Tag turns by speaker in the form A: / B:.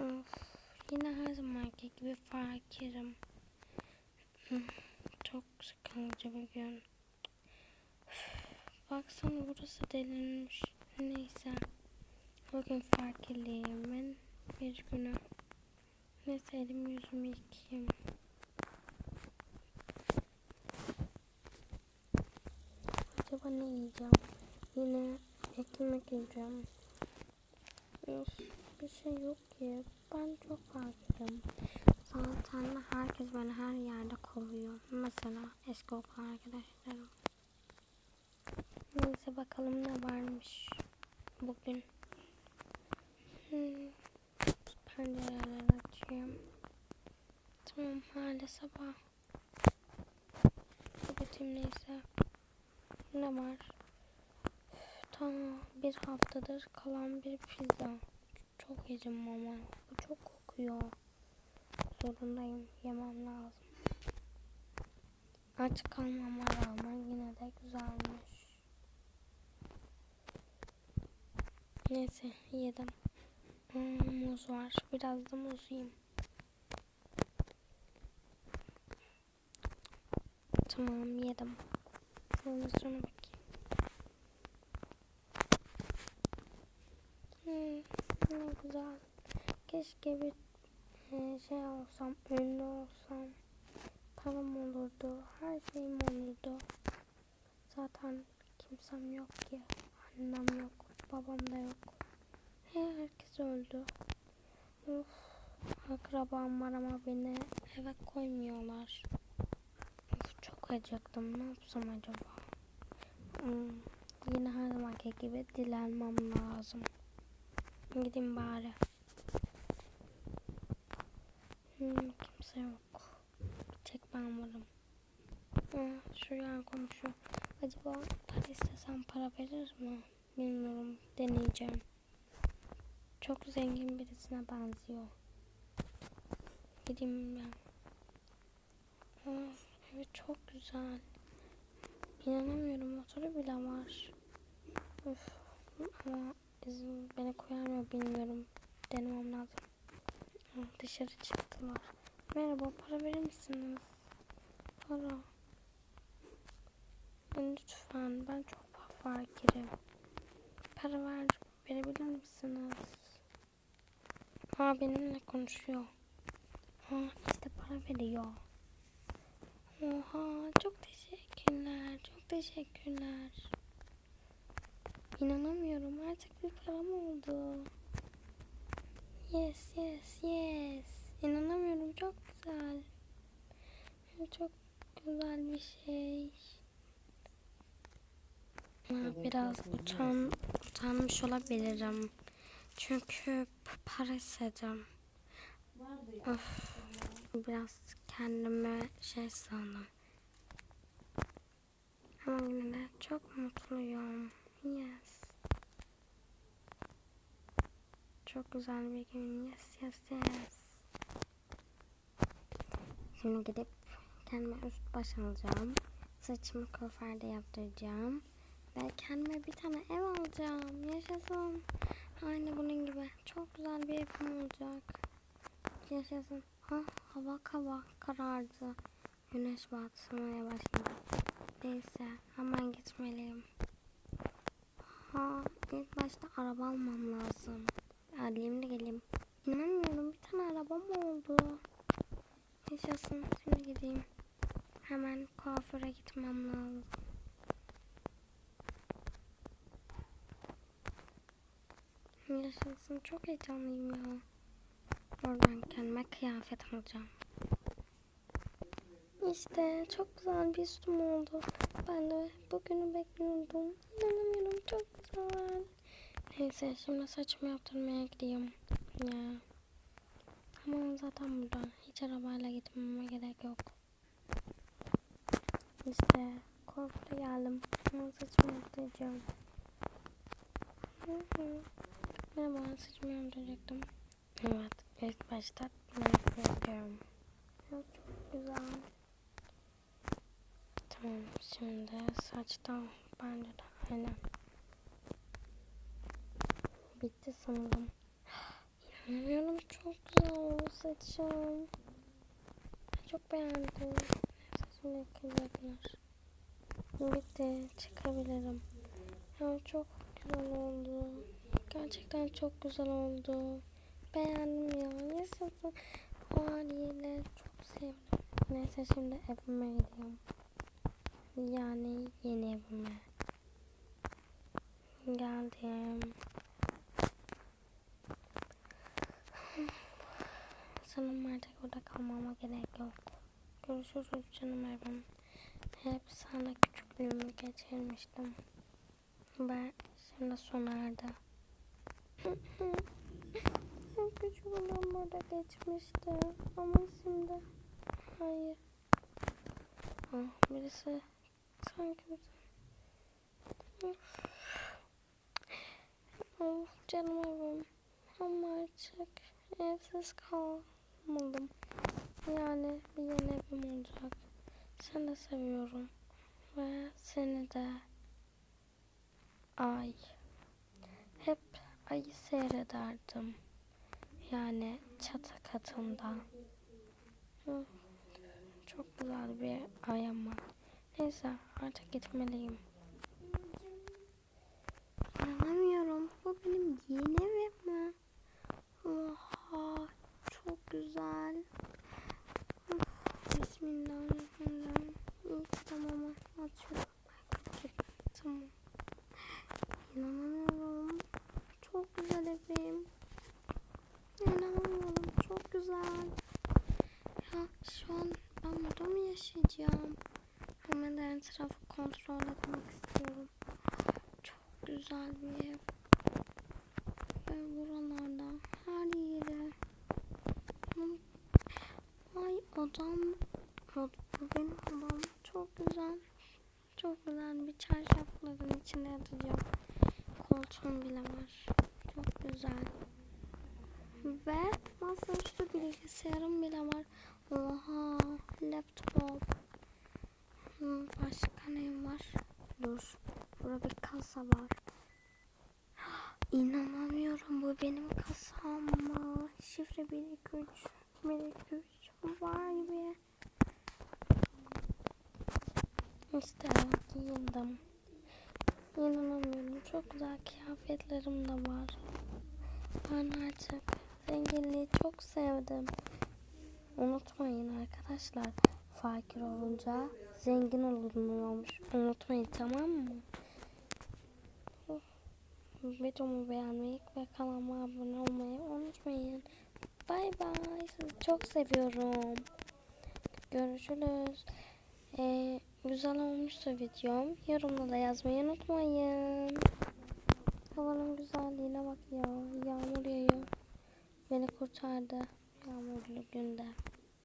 A: Of, yine her zamanki gibi fakirim. Çok sıkıcı bir gün. Baksana burası delinmiş. Neyse. Bugün fakirliğimin bir günü. Neyse elimi yüzümü yıkayayım. Acaba ne yiyeceğim? Yine ekmek yiyeceğim. Bir şey yok ki. Ben çok fakirim. Zaten herkes beni her yerde kovuyor. Mesela eski okul arkadaşlarım. Neyse bakalım ne varmış bugün. Hmm. Pencereleri açayım. Tamam hala sabah. Kapatayım neyse. Ne var? Tamam bir haftadır kalan bir pizza. Çok yedim ama bu çok kokuyor. Zorundayım yemem lazım. Aç kalmama rağmen yine de güzelmiş. Neyse yedim. Hmm, muz var. Biraz da muz yiyeyim. Tamam yedim. Televizyona bakayım. Hmm, ne güzel. Keşke bir e, şey olsam, ünlü olsam. Param olurdu, her şeyim olurdu. Zaten kimsem yok ki. Annem yok, babam da yok. He, herkes öldü. Of, akrabam var ama beni eve koymuyorlar. Of, çok acıktım. Ne yapsam acaba? Hmm, yine her zamanki gibi dilenmem lazım. Gideyim bari. Hmm, kimse yok. Bir tek ben varım. Ha, şu yan komşu. Acaba para istesem para verir mi? Bilmiyorum. Deneyeceğim. Çok zengin birisine benziyor. Gideyim ben. Aa, evet çok güzel. İnanamıyorum motoru bile var. Üf, ama izin beni koyar mı bilmiyorum. Denemem lazım. Dışarı çıktılar. Merhaba para verir misiniz? Para. Lütfen ben çok fakirim. Para ver, verebilir misiniz? Ha benimle konuşuyor. Ha işte para veriyor. Oha çok teşekkürler. Çok teşekkürler. İnanamıyorum artık bir param oldu. Yes yes yes. İnanamıyorum çok güzel. Çok güzel bir şey. Ha, Biraz utan, utanmış olabilirim. Çünkü para istedim. Of, biraz kendime şey sandım. Ama yine de çok mutluyum. Yes. Çok güzel bir gün. Yes, yes, yes. Şimdi gidip kendime üst baş alacağım. Saçımı kuaförde yaptıracağım. Ve kendime bir tane ev alacağım. Yaşasın. Aynı bunun gibi. Çok güzel bir evim olacak. Yaşasın. Ha, hava hava karardı. Güneş batmaya başladı. Neyse hemen gitmeliyim. Ha, ilk başta araba almam lazım. Da geleyim. İnanmıyorum bir tane arabam oldu. Yaşasın. Şimdi gideyim. Hemen kuaföre gitmem lazım. Yaşasın. Çok heyecanlıyım ya. Oradan kendime kıyafet alacağım. İşte çok güzel bir üstüm oldu. Ben de bugünü bekliyordum. İnanamıyorum çok güzel. Neyse şimdi saçımı yaptırmaya gideyim. Ya. Ama zaten buradan hiç arabayla gitmeme gerek yok. İşte kuaföre geldim. Ama saçımı yaptıracağım. Hı hı. Merhaba saçımı yaptıracaktım. Evet ilk başta bunu yapıyorum. Ya, çok güzel. Tamam şimdi saçtan bence de aynen. Bitti sanırım. Bilmiyorum çok güzel oldu saçım. Çok beğendim. Saçım yakılacaklar. Bitti. Çıkabilirim. Ya çok güzel oldu. Gerçekten çok güzel oldu. Beğendim ya. Yaşasın. O haliyle çok sevdim. Neyse şimdi evime gidiyorum. Yani yeni evime. Geldim. Sanırım artık orada kalmama gerek yok. Görüşürüz canım evim. Hep sana küçüklüğümü geçirmiştim. Ben şimdi sona erdi. Hep küçüklüğüm orada geçmişti. Ama şimdi hayır. Ah, birisi sanki birisi. Of canım evim. Ama artık evsiz kalmadım. Yani bir yeni evim olacak. Seni seviyorum. Ve seni de. Ay. Hep ayı seyrederdim. Yani çatı katında. Çok güzel bir ay ama. Neyse artık gitmeliyim. İnanamıyorum. Bu benim yeni evim mi? Oha. Çok güzel. Of, Bismillahirrahmanirrahim. İyi ki tamam. Açıyorum. Tamam. İnanamıyorum. Çok güzel evim. İnanamıyorum. Çok güzel. Ya şu an ben burada mı yaşayacağım? Hemen de etrafı kontrol etmek istiyorum. Çok güzel bir ev. Ve buralarda her yere. Ay adam. O- Bu benim odam. Çok güzel. Çok güzel bir çarşafların içinde yatacağım. Koltuğum bile var. Çok güzel. Ve masaüstü bilgisayarım bile var. Oha laptop. Hı, Başka ne var? Dur. Burada bir kasa var. İnanamıyorum bu benim kasam mı? Şifre 123 123 Vay be. İşte giyindim. İnanamıyorum. Çok güzel kıyafetlerim de var. Ben artık zenginliği çok sevdim. Unutmayın arkadaşlar. Fakir olunca zengin olunuyormuş. Unutmayın tamam mı? Videomu beğenmeyi ve kanalıma abone olmayı unutmayın. Bay bay. Sizi çok seviyorum. Görüşürüz. Ee, güzel olmuşsa videom. Yorumda da yazmayı unutmayın. Havanın güzelliğine bak ya. Yağmur yağıyor. Beni kurtardı. Yağmurlu günde.